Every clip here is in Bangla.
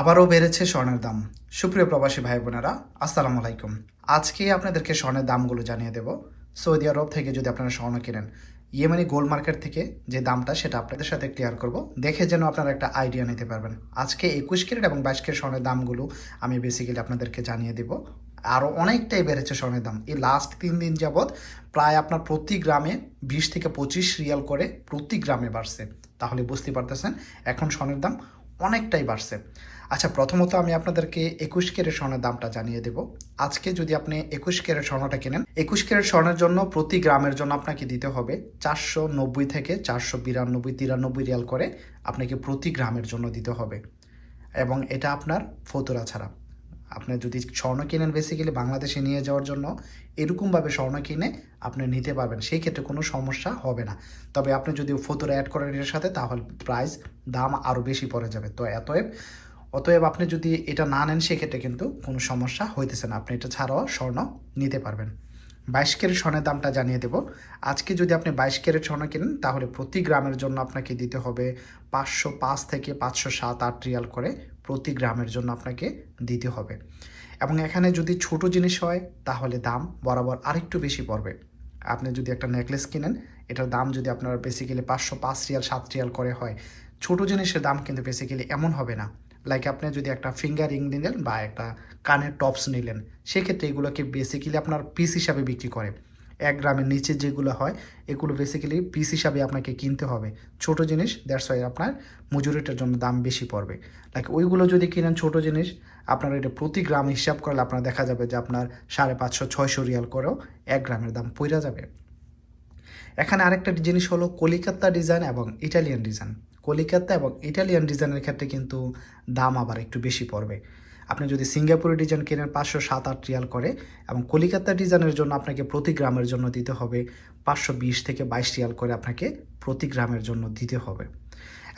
আবারও বেড়েছে স্বর্ণের দাম। সুপ্রিয় প্রবাসী ভাই বোনেরা আসসালামু আলাইকুম। আজকে আপনাদেরকে স্বর্ণের দামগুলো জানিয়ে দেব। সৌদি আরব থেকে যদি আপনারা স্বর্ণ কেনেন, ইয়েমানি গোল্ড মার্কেট থেকে যে দামটা, সেটা আপনাদের সাথে ক্লিয়ার করব। দেখে যেন আপনারা একটা আইডিয়া নিতে পারবেন। আজকে একুশ ক্যারেট এবং বাইশ ক্যারেট স্বর্ণের দামগুলো আমি বেসিক্যালি আপনাদেরকে জানিয়ে দেব। আরও অনেকটাই বেড়েছে স্বর্ণের দাম। এই লাস্ট তিন দিন যাবৎ প্রায় আপনার প্রতি গ্রামে বিশ থেকে পঁচিশ রিয়াল করে প্রতি গ্রামে বাড়ছে। তাহলে বুঝতে পারতেছেন, এখন স্বর্ণের দাম অনেকটাই বাড়ছে। আচ্ছা প্রথমত আমি আপনাদেরকে একুশ কেরের স্বর্ণের দামটা জানিয়ে দেব। আজকে যদি আপনি একুশ কেরের স্বর্ণটা কেনেন, একুশ কেরের স্বর্ণের জন্য প্রতি গ্রামের জন্য আপনাকে দিতে হবে চারশো নব্বই থেকে চারশো বিরানব্বই, তিরানব্বই রিয়াল করে আপনাকে প্রতি গ্রামের জন্য দিতে হবে। এবং এটা আপনার ফতুরা ছাড়া। আপনি যদি স্বর্ণ কেনেন বেসিক্যালি বাংলাদেশে নিয়ে যাওয়ার জন্য, এরকমভাবে স্বর্ণ কিনে আপনি নিতে পারবেন। সেই ক্ষেত্রে কোনো সমস্যা হবে না। তবে আপনি যদি ফতুরা অ্যাড করেন এর সাথে, তাহলে প্রাইস দাম আরও বেশি পড়ে যাবে। তো এতএব অতএব আপনি যদি এটা না নেন, সেক্ষেত্রে কিন্তু কোনো সমস্যা হইতেছে না। আপনি এটা ছাড়াও স্বর্ণ নিতে পারবেন। বাইশ ক্যারেট স্বর্ণের দামটা জানিয়ে দেব। আজকে যদি আপনি বাইশ ক্যারেট স্বর্ণ কিনেন, তাহলে প্রতি গ্রামের জন্য আপনাকে দিতে হবে পাঁচশো পাঁচ থেকে পাঁচশো সাত আট রিয়াল করে প্রতি গ্রামের জন্য আপনাকে দিতে হবে। এবং এখানে যদি ছোট জিনিস হয়, তাহলে দাম বরাবর আরেকটু বেশি পড়বে। আপনি যদি একটা নেকলেস কিনেন, এটার দাম যদি আপনার বেসিক্যালি পাঁচশো পাঁচ রিয়াল, সাত রিয়াল করে হয়, ছোট জিনিসের দাম কিন্তু বেসিক্যালি এমন হবে না। লাইক আপনি যদি একটা ফিঙ্গার রিং নিলেন বা একটা কানের টপস নিলেন, সেক্ষেত্রে এগুলোকে বেসিক্যালি আপনার পিস হিসাবে বিক্রি করে। এক গ্রামের নিচে যেগুলো হয়, এগুলো বেসিক্যালি পিস হিসাবে আপনাকে কিনতে হবে। ছোট জিনিস দ্যাটস ওয়াই আপনার মজুরিটার জন্য দাম বেশি পড়বে। লাইক ওইগুলো যদি কিনেন ছোট জিনিস, আপনার এটা প্রতি গ্রাম হিসাব করলে আপনার দেখা যাবে যে আপনার সাড়ে পাঁচশো, ছয়শো রিয়াল করেও এক গ্রামের দাম পইরা যাবে। এখানে আরেকটা জিনিস হলো কলিকাতা ডিজাইন এবং ইটালিয়ান ডিজাইন কলিকাতা এবং ইটালিয়ান ডিজাইনের ক্ষেত্রে কিন্তু দাম আবার একটু বেশি পড়বে। আপনি যদি সিঙ্গাপুরি ডিজাইন কেনেন পাঁচশো সাত আট রিয়াল করে এবং কলিকাতা ডিজাইনের জন্য আপনাকে প্রতি গ্রামের জন্য দিতে হবে পাঁচশো বিশ থেকে বাইশ রিয়াল করে আপনাকে প্রতি গ্রামের জন্য দিতে হবে।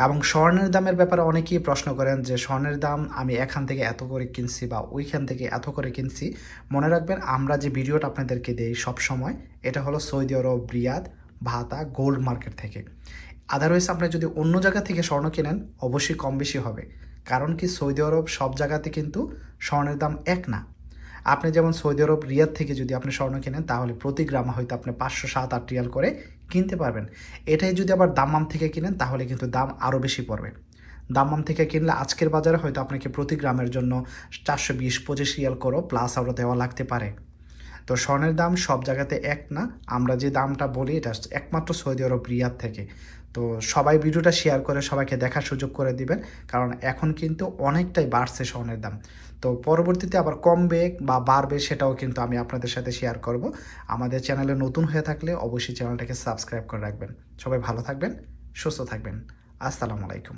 এবং স্বর্ণের দামের ব্যাপারে অনেকেই প্রশ্ন করেন যে স্বর্ণের দাম আমি এখান থেকে এত করে কিনছি বা ওইখান থেকে এত করে কিনছি। মনে রাখবেন আমরা যে ভিডিওটা আপনাদেরকে দেই সব সময় এটা হলো সৌদি আরব, রিয়াদ ভাতা গোল্ড মার্কেট থেকে। আদারওয়াইজ আপনি যদি অন্য জায়গা থেকে স্বর্ণ কেনেন, অবশ্যই কম বেশি হবে। কারণ কি সৌদি আরব সব জায়গাতে কিন্তু স্বর্ণের দাম এক না। আপনি যেমন সৌদি আরব, রিয়াদ থেকে যদি আপনি স্বর্ণ কেনেন, তাহলে প্রতি গ্রামে হয়তো আপনি পাঁচশো সাত আট রিয়াল করে কিনতে পারবেন। এটাই যদি আবার দাম্মাম থেকে কিনেন, তাহলে কিন্তু দাম আরও বেশি পড়বে। দাম্মাম থেকে কিনলে আজকের বাজারে হয়তো আপনাকে প্রতি গ্রামের জন্য চারশো বিশ, পঁচিশ রিয়াল করো প্লাস আরও দেওয়া লাগতে পারে। তো স্বর্ণের দাম সব জায়গাতে এক না। আমরা যে দামটা বলি, এটা একমাত্র সৌদি আরব, রিয়াদ থেকে। তো সবাই ভিডিওটা শেয়ার করে সবাইকে দেখার সুযোগ করে দিবেন, কারণ এখন কিন্তু অনেকটাই বাড়ছে স্বর্ণের দাম। তো পরবর্তীতে আবার কমবে বা বাড়বে সেটাও কিন্তু আমি আপনাদের সাথে শেয়ার করব। আমাদের চ্যানেলে নতুন হয়ে থাকলে অবশ্যই চ্যানেলটাকে সাবস্ক্রাইব করে রাখবেন। সবাই ভালো থাকবেন, সুস্থ থাকবেন। আসসালামু আলাইকুম।